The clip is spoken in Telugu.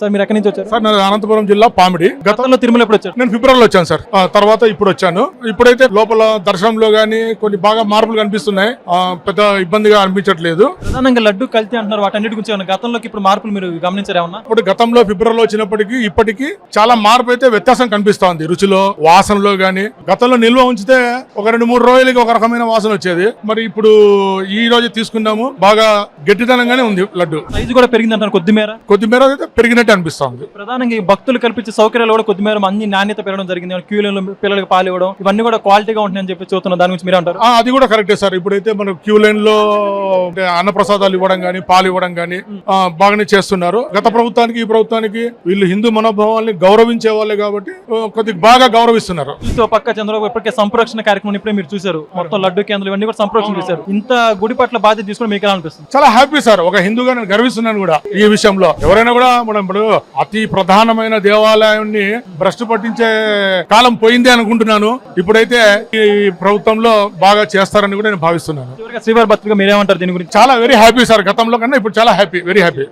సార్ మీరు ఎక్కడి నుంచి వచ్చారు? సార్ నేను అనంతపురం జిల్లా పామిడి. గత గతంలో తిరుమల ఎప్పుడు వచ్చారు? నేను ఫిబ్రవరిలో వచ్చాను సార్. తర్వాత ఇప్పుడు వచ్చాను. ఇప్పుడైతే లోపల దర్శనంలో గానీ కొన్ని బాగా మార్పులు కనిపిస్తున్నాయి. పెద్ద ఇబ్బందిగా అనిపించట్లేదు. ప్రధానంగా లడ్డు కల్తీ అంటున్నారు. వాటన్నిటి గురించి గతంలోకి ఇప్పుడు మార్పులు మీరు గమనించారు ఏమన్నా? ఇప్పుడు గతంలో ఫిబ్రవరిలో వచ్చినప్పటికీ ఇప్పటికీ చాలా మార్పు అయితే వ్యత్యాసం కనిపిస్తోంది. రుచిలో వాసనలో గానీ. గతంలో నిల్వ ఉంచితే ఒక రెండు మూడు రోజులకి ఒక రకమైన వాసన వచ్చేది. మరి ఇప్పుడు ఈ రోజు తీసుకున్నాము. బాగా గట్టిదనంగానే ఉంది లడ్డు. సైజు కూడా పెరిగింది అంటారు కొద్దిమేర? కొద్దిమేర అయితే పెరిగినట్టు అనిపిస్తోంది. ప్రధానంగా ఈ భక్తులు కల్పించే సౌకర్యాలు కూడా కొద్దిమేర అన్ని నాణ్యత పెరగడం జరిగింది. క్యూలలో పిల్లలకు పాలు ఇవ్వడం ఇవన్నీ కూడా క్వాలిటీగా ఉంటున్నాయని చెప్పి చూస్తున్నారు దాని గురించి మీరు అంటారు అది కూడా కరెక్టే సార్. ఇప్పుడైతే మన క్యూ లైన్లో అన్నప్రసాదాలు ఇవ్వడం గానీ పాలు ఇవ్వడం గానీ బాగానే చేస్తున్నారు. గత ప్రభుత్వానికి ఈ ప్రభుత్వానికి వీళ్ళు హిందూ మనోభావాల్ని గౌరవించే వాళ్ళే కాబట్టి కొద్దిగా బాగా గౌరవిస్తున్నారు. ఇంకో పక్క చంద్రబాబు ఇప్పటికే సంప్రోక్షణ కార్యక్రమం ఇప్పుడే మీరు చూశారు. మొత్తం లడ్డు కేంద్రం ఇవన్నీ కూడా సంప్రోక్షణ చేశారు. ఇంత గుడి పట్ల బాధ్యత తీసుకుని మీకు ఎలా అనిపిస్తుంది? చాలా హ్యాపీ సార్. ఒక హిందూగా నేను గర్విస్తున్నాను కూడా ఈ విషయంలో. ఎవరైనా కూడా మనం ఇప్పుడు అతి ప్రధానమైన దేవాలయాన్ని భ్రష్టు పట్టించే కాలం పోయింది అనుకుంటున్నాను. ఇప్పుడైతే ఈ ప్రభుత్వంలో బాగా చేస్తారని కూడా నేను భావిస్తున్నాను. శ్రీవారి భక్తులుగా మీరేమంటారు దీని గురించి? చాలా వెరీ హ్యాపీ సార్. గతంలో కన్నా ఇప్పుడు చాలా హ్యాపీ వెరీ హ్యాపీ